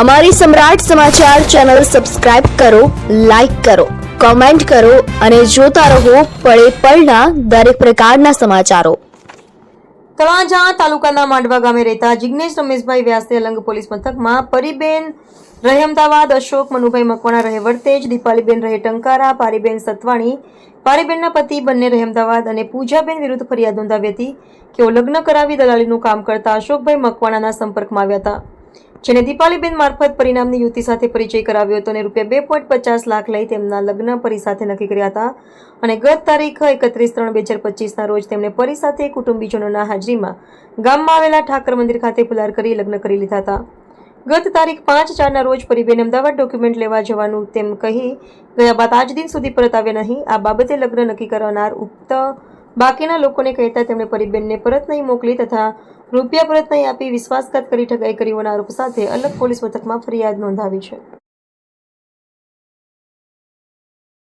અમારી સમ્રાટ સમાચાર channel subscribe કરો, લાઇક કરો, કોમેન્ટ કરો અને જોતા રહો પળે પળના દરેક પ્રકારના સમાચારો. તળાજા તાલુકાના માંડવા ગામે રહેતા જિગ્નેશ રમેશભાઈ વ્યાસે અલંગ પોલીસ મથકમાં પરીબેન રહે અમદાવાદ, અશોક મનુભાઈ મકવાણા રહે વર્તેજ દીપાલીબેન રહે ટંકારા, પારીબેન સતવાણી, પારીબેનના પતિ બંને રહે અમદાવાદ અને પૂજાબેન વિરુદ્ધ ફરિયાદ નોંધાવી હતી કે લગ્ન કરાવી દલાલીનું કામ કરતા અશોકભાઈ મકવાણાના સંપર્કમાં આવ્યા હતા. જેને દીપાલીબેન મારફત પરિણામની યુવતી સાથે પરિચય કરાવ્યો હતો અને રૂપિયા બે પોઈન્ટ પચાસ લાખ લઈ તેમના લગ્ન પરી સાથે નક્કી કર્યા હતા. અને ગત તારીખ એકત્રીસ ત્રણ બે હજાર પચીસના રોજ તેમણે પરી સાથે કુટુંબીજનોના હાજરીમાં ગામમાં આવેલા ઠાકર મંદિર ખાતે ફુલાર કરી લગ્ન કરી લીધા હતા. ગત તારીખ પાંચ ચારના રોજ પરિબેન અમદાવાદ ડોક્યુમેન્ટ લેવા જવાનું તેમ કહી ગયા બાદ આજ દિન સુધી પરત આવ્યા નહીં. આ બાબતે લગ્ન નક્કી કરનાર ઉક્ત બાકીના લોકોને કહેતા તેમણે પરિબેનને પરત નહીં મોકલી તથા રૂપિયા પરત નહીં આપી વિશ્વાસઘાત કરી ઠગાઈ કરી આરોપ સાથે અલગ પોલીસ મથકમાં ફરિયાદ નોંધાવી છે.